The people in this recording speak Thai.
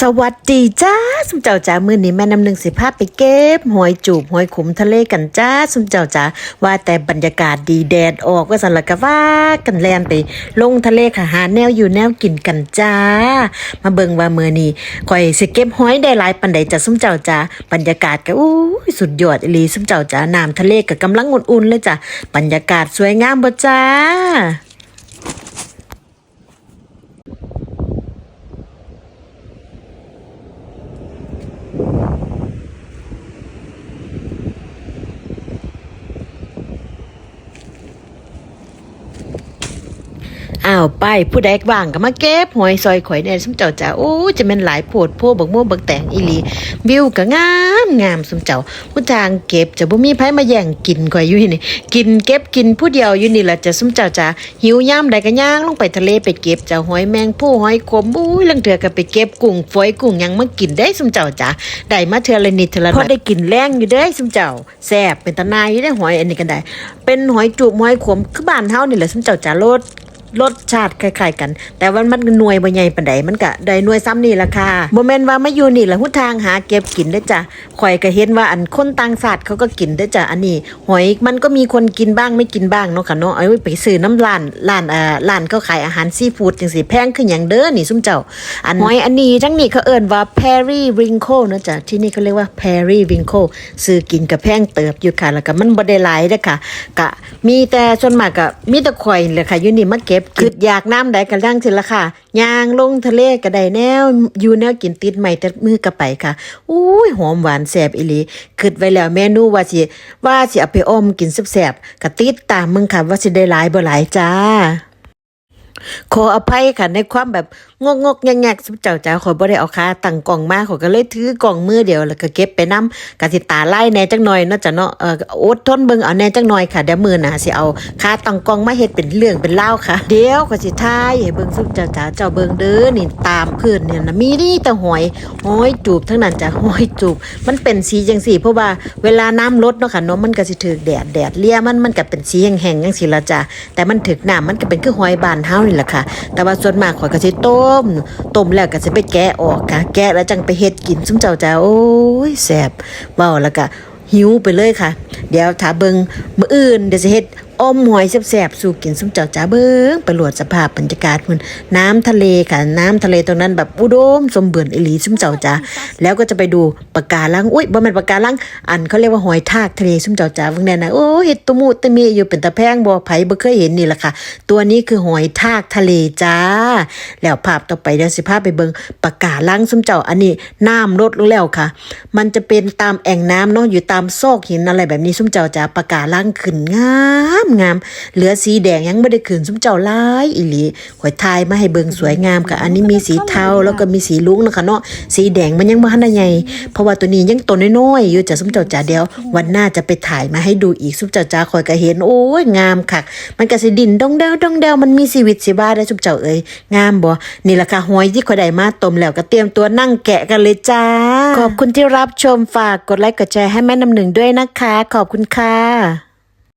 สวัสดีจ้าสมเจ้าจ้ามือนี้แม่น้ำหนึ่งสิภาพไปเก็บหอยจูบหอยขุมทะเลกันจ้าสมเจ้าจ้าว่าแต่บรรยากาศดีแดดออกก็สันละกะว่ากันแลนไป ลงทะเลค่ะหาแนวอยู่แนวกินกันจ้า มาเบิงว่ามือนี้ข่อยสิเก็บหอยได้หลายปันใดจ้าสมเจ้าจ้าบรรยากาศก็อู้สุดยอดอีลีสมเจ้าจ้าน้ำทะเลก็กำลังอุ่นๆเลยจ้าบรรยากาศสวยงามบ่จ้า อ้าวไปผู้ใดว่างก็มาเก็บหอยซอยข่อยแน่สมเจ้าจ้าโอ้จะแม่นหลายโพดโพบักม่วงบักแตงอีหลีวิวก็งามงามสมเจ้าผู้ทางเก็บจะบ่มีไผมาแย่งกินข่อยอยู่นี่กินเก็บกินผู้เดียวอยู่นี่ล่ะจะสมเจ้าจ้าหิวย่ามใดก็ย่างลงไปทะเลไปเก็บเจ้าหอยแมงผู้หอยขมอุ้ยลังเถือก็ไปเก็บกุ้งฝอยกุ้งยังมากินได้สมเจ้าจ้าได้มาเทื่อละนิดเทื่อละพอได้กินแรงอยู่เด้สมเจ้าแซ่บเป็นตะนายอยู่ได้หอยอันนี้ก็ได้เป็นหอยจูบหอยขมคือบ้านเฮานี่แหละสมเจ้าจ้ารส รสชาติคล้ายๆกัน แต่ว่ามันหน่วยบ่ใหญ่ปานใดมันก็ได้หน่วยซ้ำนี่ล่ะค่ะบ่แม่นว่ามาอยู่นี่ล่ะหุทางหาเก็บกินได้จ้ะข่อยก็เห็นว่าอันคนต่างชาติเขาก็กินได้จ้ะอันนี้ หอยมันก็มีคนกินบ้างไม่กินบ้างเนาะค่ะเนาะเอาไว้ไปซื้อน้ำร้านร้านเอ่อร้านเขาขายอาหารซีฟู้ดจังซี่แพงคือหยังเด้อนี่ซุมเจ้า อันหอยอันนี้ทั้งนี้เขาเอิ้นว่า periwinkle นะจ้ะที่นี่เขาเรียกว่า periwinkle ซื้อกินก็แพงเติบอยู่ค่ะแล้วก็มันบ่ได้หลายเด้อค่ะก็มีแต่ส่วนมากก็มีแต่ข่อยนี่แหละค่ะอยู่นี่มาเก็บคืออยากน้ำใดก็ย่างสิละค่ะย่างลงทะเลก็ได้แนวอยู่แนวกินติดใหม่แต่มือก็ไปค่ะอุ้ยหอมหวานแสบอีหลีคิดไว้แล้วเมนูว่าสิว่าสิเอาไปอมกินแซ่บๆก็ติดตามมึงค่ะว่าสิได้หลายบ่หลายจ้า ขออภัยค่ะในความแบบงกงกแงกๆสุเจ้าจ้าขอยบ่ได้เอาขาตั้งกล่องมาขอยก็เลยถือกล่องมือเดียวแล้วก็เก็บไปนํกะสิตาไล่แน่จักหน่อยเนาะจ้ะเนาะเอออดทนเบิ่งเอาแน่จักหน่อยค่ะเดี๋ยวมื้อหน้าสิเอาขาตั้งกล่องมาเฮ็ดเป็นเรื่องเป็นราวค่ะ เดี๋ยวก็สิทายให้เบิ่งสุเจ้าจ้าเจ้าเบิ่งเด้อนี่ตามพื้นเนี่ยนะมีนี่แต่หอยหอยจูบทั้งนั้นจ้ะหอยจูบ มันเป็นสีจังซี่เพราะว่าเวลาน้ำลดเนาะค่ะเนาะมันก็สิถูกแดดแดดเลียมันมันก็เป็นสีแห้งๆจังซี่ละจ้ะแต่มันถึกน้ำมันก็เป็นคือหอยบานเฮานี่แหละค่ะ แต่ว่าส่วนมากข่อยก็สิต้ม ต้มแล้วก็สิไปแกะออกค่ะ แกะแล้วจังไปเฮ็ดกินซุมเจ้าจ้าโอ้ยแสบเว้าแล้วก็หิวไปเลยค่ะ เดี๋ยวถ้าเบิงมื้ออื่นเดี๋ยวสิเฮ็ด อมหอยแซ่บๆ สู่กินซุมเจ้าจ้าเบิงไปหลวดสภาพบรรยากาศพุ่นน้ำทะเลค่ะ น้ำทะเลตรงนั้นแบบอุดม สมบูรณ์อีหลีซุมเจ้าจ้าแล้วก็จะไปดูปะการังอุ้ยบ่แม่นปะการังอันเขาเรียกว่าหอยทากทะเลซุมเจ้าจ้าเบิ่งแน่นะโอ้เฮ็ดตุมูตะมีอยู่เป็นตะแพงบ่ไผบ่เคยเห็นนี่ล่ะค่ะ ตัวนี้คือหอยทากทะเลจ้า แล้วภาพต่อไปเดี๋ยวสิพาไปเบิ่งปะการังซุมเจ้าอันนี้น้ำลดลงแล้วค่ะ มันจะเป็นตามแอ่งน้ำเนาะอยู่ตามซอกหินอะไรแบบนี้ซุมเจ้าจ้าปะการังขึ้นงามงามเหลือสีแดงยังไม่ได้ขึ้นซุมเจ้าหลายอีหลีข่อยทายมาให้เบิงสวยงามค่ะอันนี้มีสีเทาแล้วก็มีสีลุ้งนะคะเนาะสีแดงมันยังบ่ทันได้ใหญ่เพราะว่าตัวนี้ยังตัวน้อยๆอยู่จ้ะซุมเจ้าจ้าเดียว วันหน้าจะไปถ่ายมาให้ดูอีกซุมเจ้าจ้าข่อยก็เห็นโอ้ยงามคักมันก็สิดินดองแดวดองแดวมันมีชีวิตชีวาได้ซุมเจ้าเอ้ยงามบ่นี่ล่ะค่ะหอยที่ข่อยได้มาต้มแล้วก็เตรียมตัวนั่งแกะกันเลยจ้า ขอบคุณที่รับชมฝากกดไลค์กดแชร์ให้แม่น้ำหนึ่งด้วยนะคะ ขอบคุณค่ะ